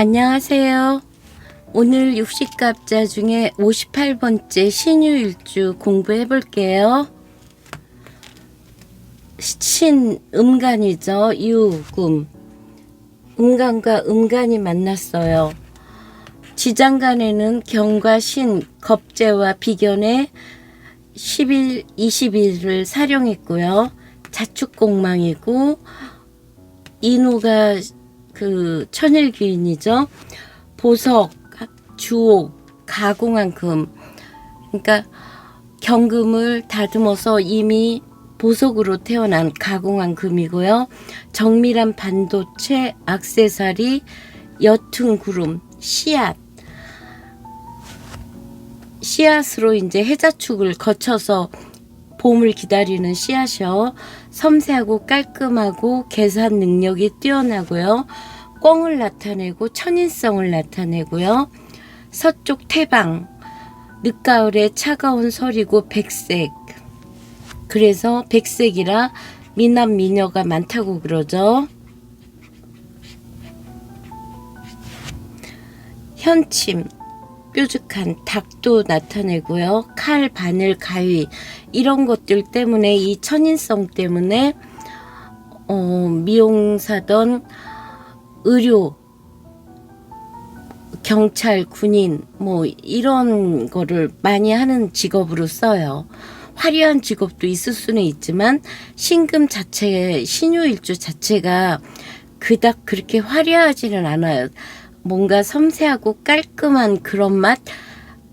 안녕하세요. 오늘 육식갑자 중에 58번째 신유일주 공부해 볼게요. 신 음간이죠. 유 금. 음간과 음간이 만났어요. 지장간에는 경과 신, 겁재와 비견에 10일, 20일을 사령했고요. 자축공망이고 인호가 그 천일귀인이죠. 보석, 주옥, 가공한 금. 그러니까 경금을 다듬어서 이미 보석으로 태어난 가공한 금이고요. 정밀한 반도체, 악세사리, 옅은 구름, 씨앗. 씨앗으로 이제 해자축을 거쳐서 봄을 기다리는 씨앗이요. 섬세하고 깔끔하고 계산 능력이 뛰어나고요. 꽁을 나타내고 천인성을 나타내고요. 서쪽 태방, 늦가을에 차가운 설이고 백색. 그래서 백색이라 미남 미녀가 많다고 그러죠. 현침, 뾰족한 닭도 나타내고요. 칼, 바늘, 가위 이런 것들 때문에 이 천인성 때문에 어, 미용사던 의료, 경찰, 군인 뭐 이런 거를 많이 하는 직업으로 써요. 화려한 직업도 있을 수는 있지만 신금 자체, 신유일주 자체가 그닥 그렇게 화려하지는 않아요. 뭔가 섬세하고 깔끔한 그런 맛?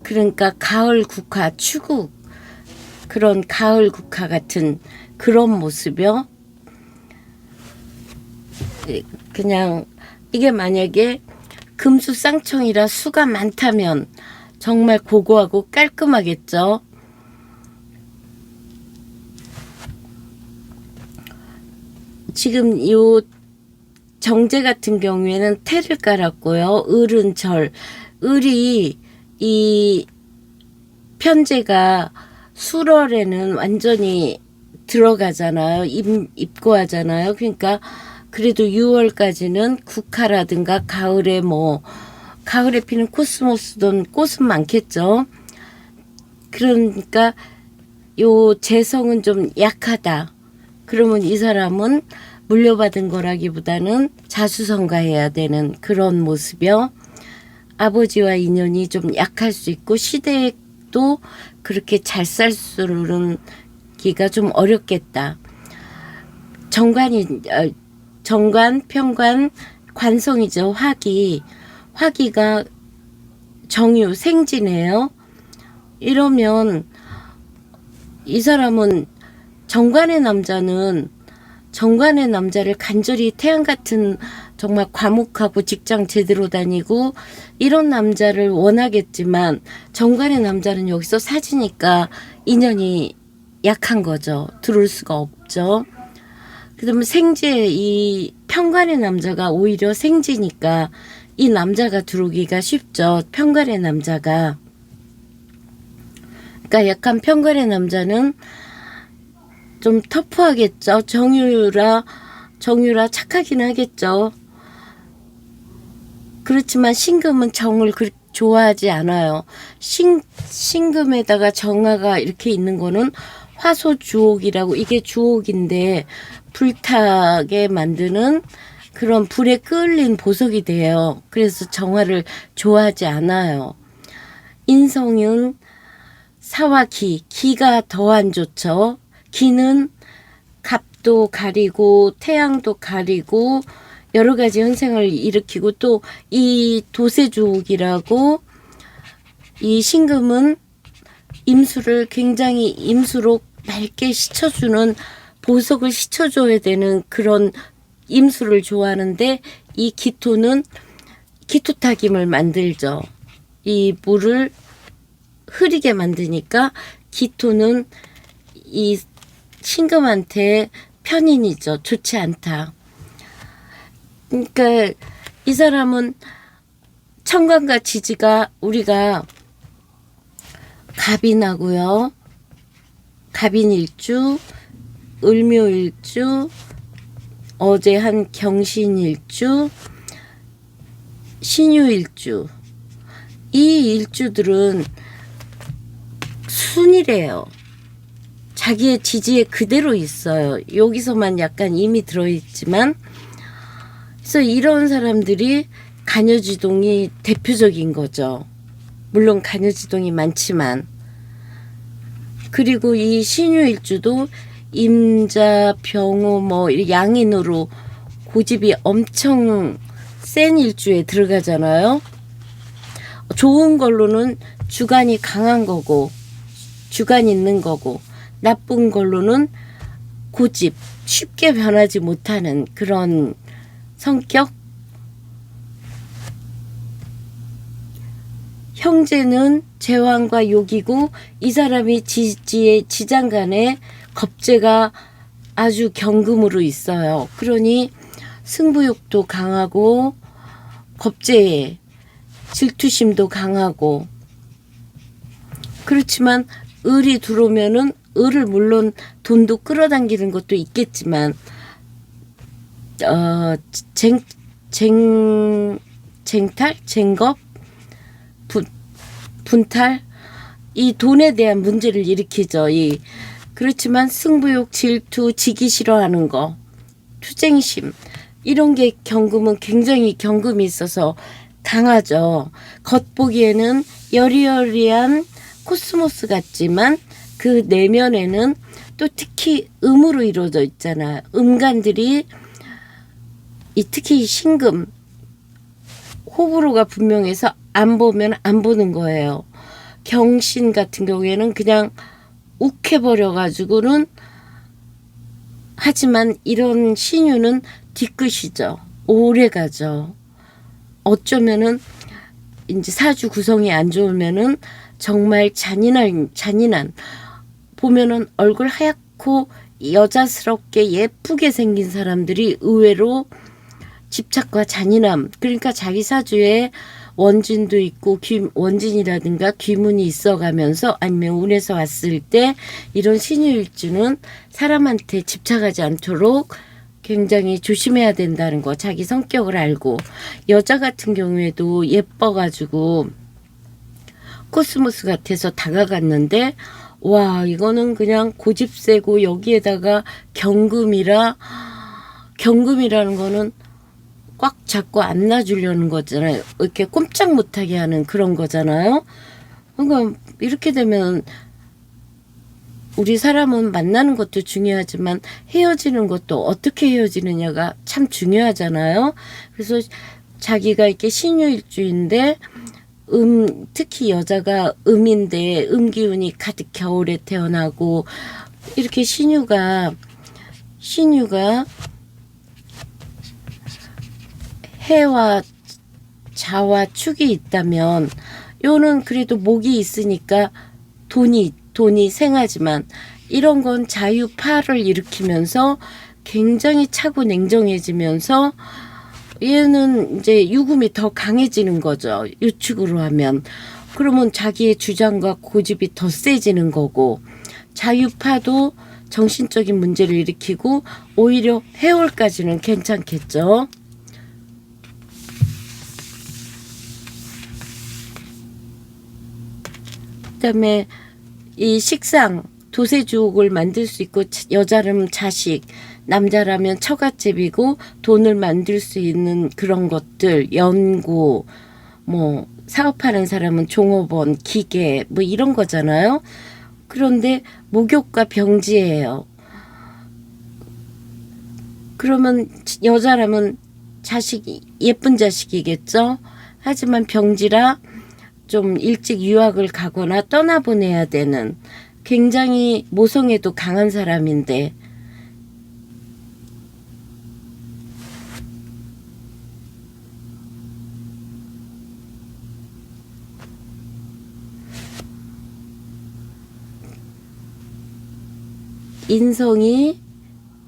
그러니까 가을 국화 추국 그런 가을 국화 같은 그런 모습이요. 예, 그냥 이게 만약에 금수 쌍청이라 수가 많다면 정말 고고하고 깔끔하겠죠? 지금 요 정제 같은 경우에는 태를 깔았고요. 을은 절. 을이 이 편제가 수월에는 완전히 들어가잖아요. 입, 입고하잖아요. 그러니까 그래도 6월까지는 국화라든가 가을에 뭐 가을에 피는 코스모스든 꽃은 많겠죠. 그러니까 요 재성은 좀 약하다. 그러면 이 사람은 물려받은 거라기보다는 자수성가해야 되는 그런 모습이요. 아버지와 인연이 좀 약할 수 있고 시댁도 그렇게 잘 살 수는 기가 좀 어렵겠다. 정관이 어, 정관, 평관, 관성이죠. 화기. 화기가 정유 생지네요. 이러면 이 사람은 정관의 남자는 정관의 남자를 간절히 태양 같은 정말 과묵하고 직장 제대로 다니고 이런 남자를 원하겠지만 정관의 남자는 여기서 사지니까 인연이 약한 거죠. 들어올 수가 없죠. 그다음에 생제 이 평관의 남자가 오히려 생지니까 이 남자가 들어오기가 쉽죠. 평관의 남자가. 그러니까 약간 평관의 남자는 좀 터프하겠죠. 정유라 정유라 착하긴 하겠죠. 그렇지만 신금은 정을 그렇게 좋아하지 않아요. 신 신금에다가 정화가 이렇게 있는 거는 화소 주옥이라고 이게 주옥인데 불타게 만드는 그런 불에 끌린 보석이 돼요. 그래서 정화를 좋아하지 않아요. 인성은 사와 기, 기가 더 안 좋죠. 기는 갑도 가리고 태양도 가리고 여러 가지 현상을 일으키고 또 이 도세주옥이라고 이 신금은 임수를 굉장히 임수로 맑게 씻어주는 보석을 씻어줘야 되는 그런 임수를 좋아하는데 이 기토는 기토타김을 만들죠. 이 물을 흐리게 만드니까 기토는 이 신금한테 편인이죠. 좋지 않다. 그러니까 이 사람은 청관과 지지가 우리가 갑인하고요. 갑인일주, 을묘일주, 어제 한 경신일주, 신유 일주. 이 일주들은 순이래요. 자기의 지지에 그대로 있어요. 여기서만 약간 힘이 들어있지만, 그래서 이런 사람들이 간여지동이 대표적인 거죠. 물론 간여지동이 많지만. 그리고 이 신유일주도 임자, 병호, 뭐 양인으로 고집이 엄청 센 일주에 들어가잖아요. 좋은 걸로는 주간이 강한 거고, 주간 있는 거고, 나쁜 걸로는 고집, 쉽게 변하지 못하는 그런 성격? 형제는 제왕과 욕이고 이 사람이 지지의 지장간에 겁재가 아주 경금으로 있어요. 그러니 승부욕도 강하고 겁재에 질투심도 강하고 그렇지만 을이 들어오면은 을을 물론 돈도 끌어당기는 것도 있겠지만 어 쟁 쟁, 쟁탈 쟁겁 분, 분탈 이 돈에 대한 문제를 일으키죠. 이 그렇지만 승부욕, 질투, 지기 싫어하는 거, 투쟁심 이런 게 경금은 굉장히 경금이 있어서 강하죠. 겉보기에는 여리여리한 코스모스 같지만 그 내면에는 또 특히 음으로 이루어져 있잖아. 음간들이 이 특히 신금 호불호가 분명해서 안 보면 안 보는 거예요. 경신 같은 경우에는 그냥 욱해버려 가지고는 하지만 이런 신유는 뒤끝이죠. 오래 가죠. 어쩌면은 이제 사주 구성이 안 좋으면은 정말 잔인한 잔인한 보면은 얼굴 하얗고 여자스럽게 예쁘게 생긴 사람들이 의외로 집착과 잔인함 그러니까 자기 사주에 원진도 있고 귀, 원진이라든가 귀문이 있어가면서 아니면 운에서 왔을 때 이런 신유일주는 사람한테 집착하지 않도록 굉장히 조심해야 된다는 거 자기 성격을 알고. 여자 같은 경우에도 예뻐가지고 코스모스 같아서 다가갔는데 와 이거는 그냥 고집세고 여기에다가 경금이라 경금이라는 거는 꽉 잡고 안 놔주려는 거잖아요. 이렇게 꼼짝 못하게 하는 그런 거잖아요. 그러니까 이렇게 되면 우리 사람은 만나는 것도 중요하지만 헤어지는 것도 어떻게 헤어지느냐가 참 중요하잖아요. 그래서 자기가 이렇게 신유일주인데 음 특히 여자가 음인데 음기운이 가득 겨울에 태어나고 이렇게 신유가 신유가 해와 자와 축이 있다면 요는 그래도 목이 있으니까 돈이 돈이 생하지만 이런 건 자유파를 일으키면서 굉장히 차고 냉정해지면서 얘는 이제 유금이 더 강해지는 거죠. 유축으로 하면. 그러면 자기의 주장과 고집이 더 세지는 거고 자유파도 정신적인 문제를 일으키고 오히려 해월까지는 괜찮겠죠. 그다음에 이 식상 도세 주옥을 만들 수 있고 여자라면 자식 남자라면 처갓집이고 돈을 만들 수 있는 그런 것들 연구 뭐 사업하는 사람은 종업원 기계 뭐 이런 거잖아요. 그런데 목욕과 병지예요. 그러면 여자라면 자식이 예쁜 자식이겠죠? 하지만 병지라 좀 일찍 유학을 가거나 떠나보내야 되는 굉장히 모성애도 강한 사람인데 인성이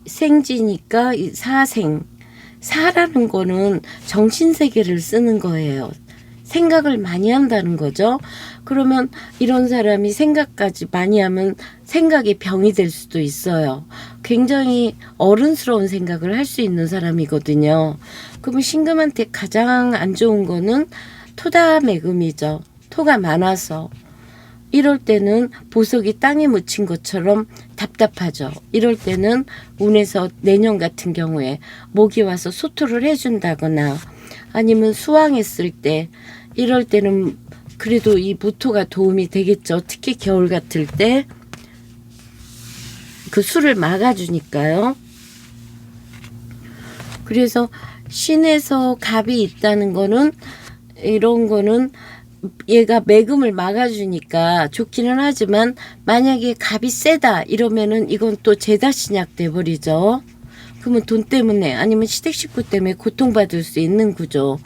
생지니까 사생 사라는 거는 정신세계를 쓰는 거예요. 생각을 많이 한다는 거죠. 그러면 이런 사람이 생각까지 많이 하면 생각이 병이 될 수도 있어요. 굉장히 어른스러운 생각을 할 수 있는 사람이거든요. 그러면 신금한테 가장 안 좋은 거는 토다 매금이죠. 토가 많아서. 이럴 때는 보석이 땅에 묻힌 것처럼 답답하죠. 이럴 때는 운에서 내년 같은 경우에 목이 와서 소토를 해준다거나 아니면 수왕했을 때 이럴 때는 그래도 이 무토가 도움이 되겠죠. 특히 겨울 같을 때그 술을 막아주니까요. 그래서 신에서 갑이 있다는 거는 이런 거는 얘가 매금을 막아주니까 좋기는 하지만 만약에 갑이 세다 이러면은 이건 또 제다 신약 돼버리죠. 그러면 돈 때문에 아니면 시댁 식구 때문에 고통받을 수 있는 구조.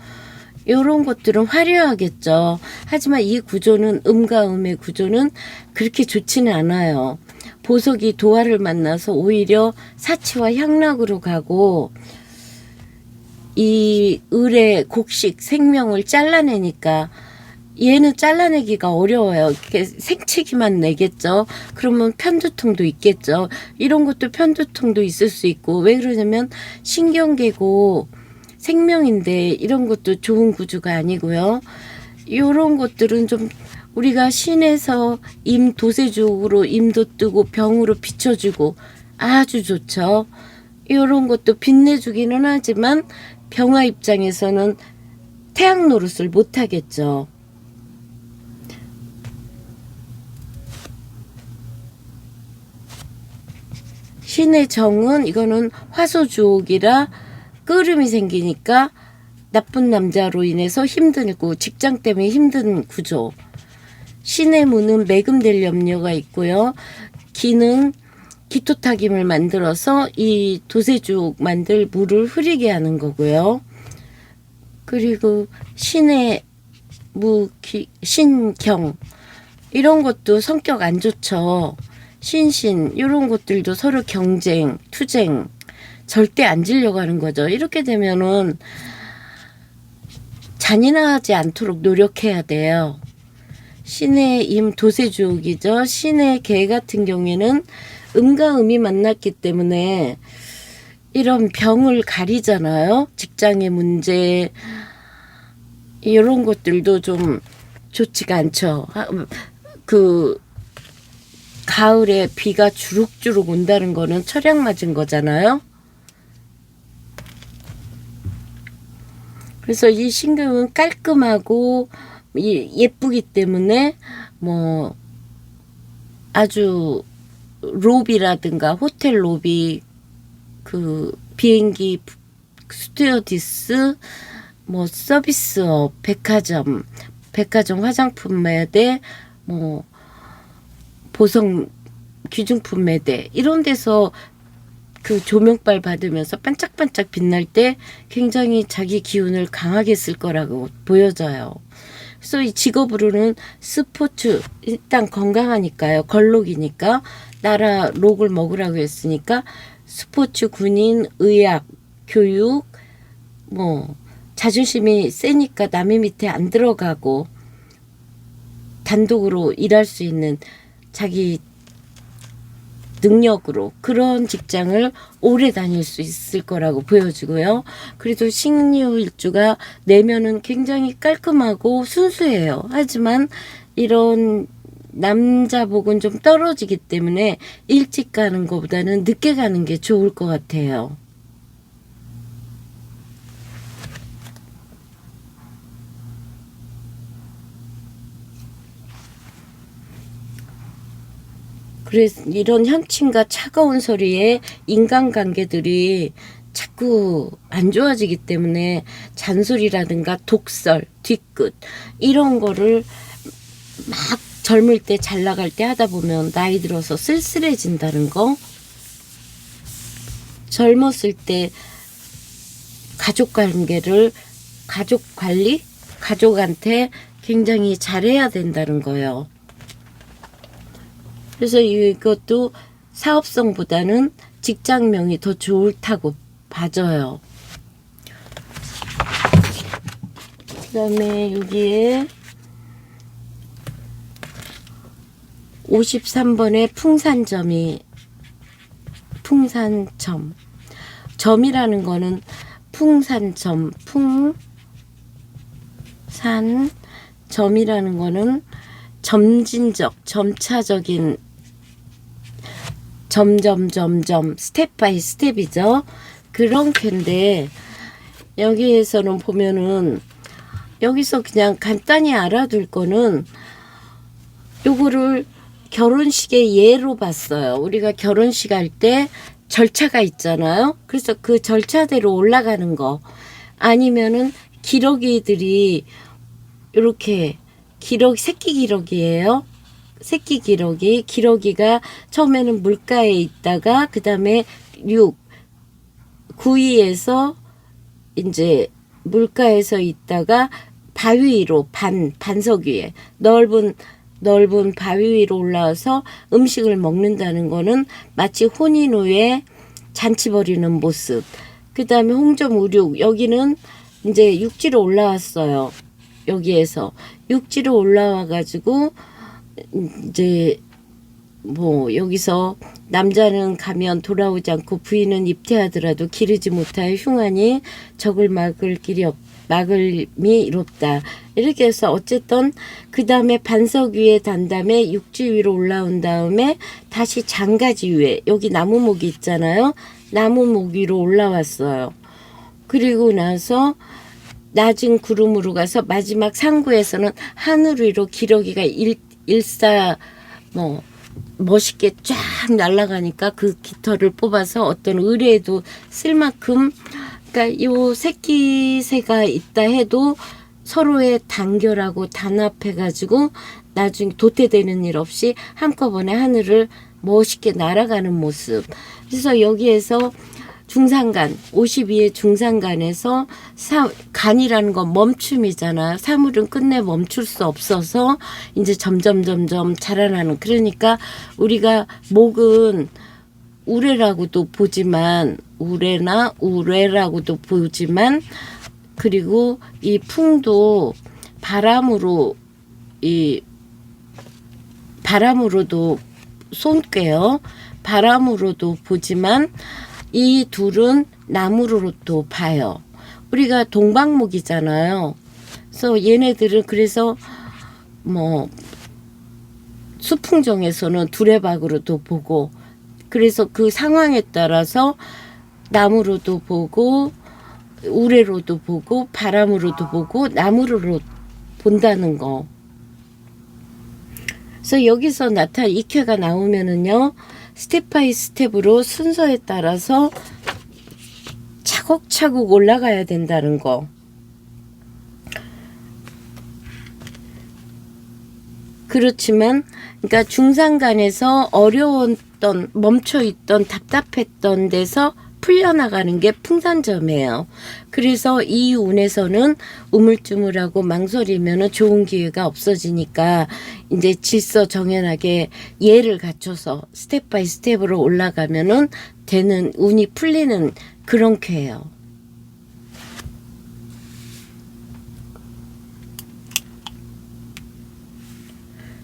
이런 것들은 화려하겠죠. 하지만 이 구조는 음과 음의 구조는 그렇게 좋지는 않아요. 보석이 도화를 만나서 오히려 사치와 향락으로 가고 이 을의 곡식 생명을 잘라내니까 얘는 잘라내기가 어려워요. 생채기만 내겠죠. 그러면 편두통도 있겠죠. 이런 것도 편두통도 있을 수 있고 왜 그러냐면 신경계고 생명인데 이런 것도 좋은 구조가 아니고요. 이런 것들은 좀 우리가 신에서 임 도세주로 임도 뜨고 병으로 비춰주고 아주 좋죠. 이런 것도 빛내주기는 하지만 병화 입장에서는 태양 노릇을 못 하겠죠. 신의 정은 이거는 화소주옥이라 끓음이 생기니까 나쁜 남자로 인해서 힘들고 직장 때문에 힘든 구조. 신의 문은 매금될 염려가 있고요. 기는 기토타김을 만들어서 이 도세죽 만들 물을 흐리게 하는 거고요. 그리고 신의 무 기 신경 이런 것도 성격 안 좋죠. 신신 이런 것들도 서로 경쟁, 투쟁 절대 안 지려고 하는 거죠. 이렇게 되면은 잔인하지 않도록 노력해야 돼요. 신의 임 도세주옥이죠. 신의 개 같은 경우에는 음과 음이 만났기 때문에 이런 병을 가리잖아요. 직장의 문제 이런 것들도 좀 좋지가 않죠. 하- 그 가을에 비가 주룩주룩 온다는 거는 철약 맞은 거잖아요. 그래서 이 신금은 깔끔하고 이- 예쁘기 때문에 뭐 아주 로비라든가 호텔 로비 그 비행기 스튜어디스 뭐 서비스업 백화점 백화점 화장품 매대 뭐 보석 귀중품 매대 이런 데서 그 조명빨 받으면서 반짝반짝 빛날 때 굉장히 자기 기운을 강하게 쓸 거라고 보여져요. 그래서 이 직업으로는 스포츠 일단 건강하니까요. 걸록이니까 나라 록을 먹으라고 했으니까 스포츠, 군인, 의학, 교육 뭐 자존심이 세니까 남의 밑에 안 들어가고 단독으로 일할 수 있는 자기 능력으로 그런 직장을 오래 다닐 수 있을 거라고 보여지고요. 그래도 신유일주가 내면은 굉장히 깔끔하고 순수해요. 하지만 이런 남자복은 좀 떨어지기 때문에 일찍 가는 것보다는 늦게 가는 게 좋을 것 같아요. 그래서 이런 현침과 차가운 소리에 인간관계들이 자꾸 안 좋아지기 때문에 잔소리라든가 독설, 뒤끝 이런 거를 막 젊을 때 잘 나갈 때 하다 보면 나이 들어서 쓸쓸해진다는 거. 젊었을 때 가족 관계를 가족 관리, 가족한테 굉장히 잘해야 된다는 거예요. 그래서 이것도 사업성보다는 직장명이 더 좋다고 봐져요. 그 다음에 여기에 53번에 풍산점이 풍산점 점이라는 거는 풍산점 풍산 점이라는 거는 점진적 점차적인 점점 점점 스텝 바이 스텝이죠. 그런 캔데 여기에서는 보면은 여기서 그냥 간단히 알아둘 거는 요거를 결혼식의 예로 봤어요. 우리가 결혼식 할 때 절차가 있잖아요. 그래서 그 절차대로 올라가는 거 아니면은 기러기들이 이렇게 기러기 새끼 기러기예요. 새끼 기러기 기러기가 처음에는 물가에 있다가 그 다음에 육 구이에서 이제 물가에서 있다가 바위 위로 반 반석 위에 넓은 넓은 바위 위로 올라와서 음식을 먹는다는 거는 마치 혼인 후에 잔치 벌이는 모습. 그 다음에 홍점 우륙 여기는 이제 육지로 올라왔어요. 여기에서 육지로 올라와 가지고 이제 뭐 여기서 남자는 가면 돌아오지 않고 부인은 입퇴하더라도 기르지 못하여 흉하니 적을 막을 길이 없 막을미 이롭다. 이렇게 해서 어쨌든 그 다음에 반석 위에 단 다음에 육지 위로 올라온 다음에 다시 장가지 위에 여기 나무목이 있잖아요. 나무목 위로 올라왔어요. 그리고 나서 낮은 구름으로 가서 마지막 상구에서는 하늘 위로 기러기가 일, 일사 뭐 멋있게 쫙 날아가니까 그 깃털을 뽑아서 어떤 의뢰에도 쓸 만큼 그러니까 요 새끼 새가 있다 해도 서로의 단결하고 단합해 가지고 나중에 도태되는 일 없이 한꺼번에 하늘을 멋있게 날아가는 모습. 그래서 여기에서 중산간 52의 중산간에서 사, 간이라는 건 멈춤이잖아. 사물은 끝내 멈출 수 없어서 이제 점점 점점 자라나는 그러니까 우리가 목은 우레라고도 보지만 우레나 우레라고도 보지만 그리고 이 풍도 바람으로 이 바람으로도 손꿰요. 바람으로도 보지만 이 둘은 나무로도 봐요. 우리가 동방목이잖아요. 그래서 얘네들은 그래서 뭐 수풍정에서는 두레박으로도 보고 그래서 그 상황에 따라서 나무로도 보고 우레로도 보고 바람으로도 보고 나무로도 본다는 거. 그래서 여기서 나타 익회가 나오면은요 스텝 바이 스텝으로 순서에 따라서 차곡차곡 올라가야 된다는 거. 그렇지만 그러니까 중산간에서 어려웠던 멈춰 있던 답답했던 데서 풀려나가는 게 풍산점이에요. 그래서 이 운에서는 우물쭈물하고 망설이면은 좋은 기회가 없어지니까 이제 질서 정연하게 예를 갖춰서 스텝 바이 스텝으로 올라가면은 되는 운이 풀리는 그런 쾌예요.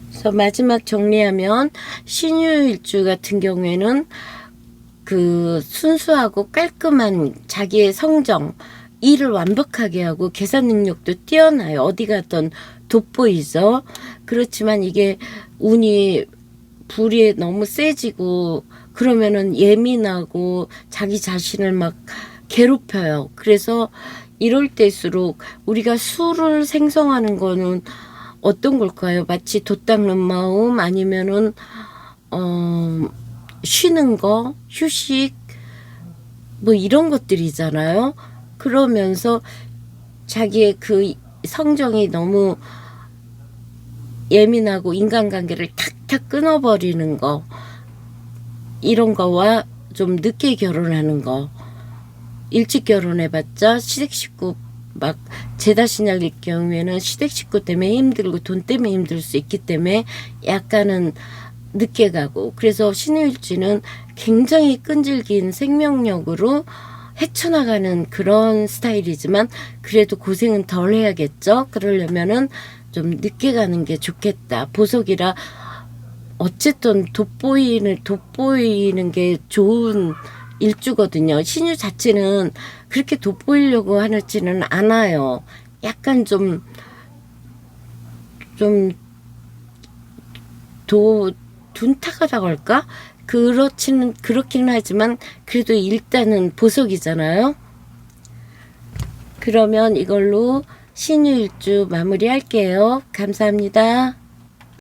그래서 마지막 정리하면 신유일주 같은 경우에는 그 순수하고 깔끔한 자기의 성정, 일을 완벽하게 하고 계산 능력도 뛰어나요. 어디 갔던 돋보이죠. 그렇지만 이게 운이 불이 너무 세지고 그러면은 예민하고 자기 자신을 막 괴롭혀요. 그래서 이럴 때일수록 우리가 수를 생성하는 거는 어떤 걸까요? 마치 돛 닦는 마음 아니면은 어 쉬는 거, 휴식 뭐 이런 것들이잖아요. 그러면서 자기의 그 성정이 너무 예민하고 인간관계를 탁탁 끊어버리는 거 이런 거와 좀 늦게 결혼하는 거 일찍 결혼해봤자 시댁 식구 막 제다 신약일 경우에는 시댁 식구 때문에 힘들고 돈 때문에 힘들 수 있기 때문에 약간은 늦게 가고 그래서 신유일지는 굉장히 끈질긴 생명력으로 헤쳐나가는 그런 스타일이지만 그래도 고생은 덜 해야겠죠. 그러려면은 좀 늦게 가는 게 좋겠다. 보석이라 어쨌든 돋보이는 돋보이는 게 좋은 일주거든요. 신유 자체는 그렇게 돋보이려고 하지는 않아요. 약간 좀 좀 도 둔탁하다고 할까? 그렇지는 그렇기는 하지만 그래도 일단은 보석이잖아요. 그러면 이걸로 신유일주 마무리할게요. 감사합니다.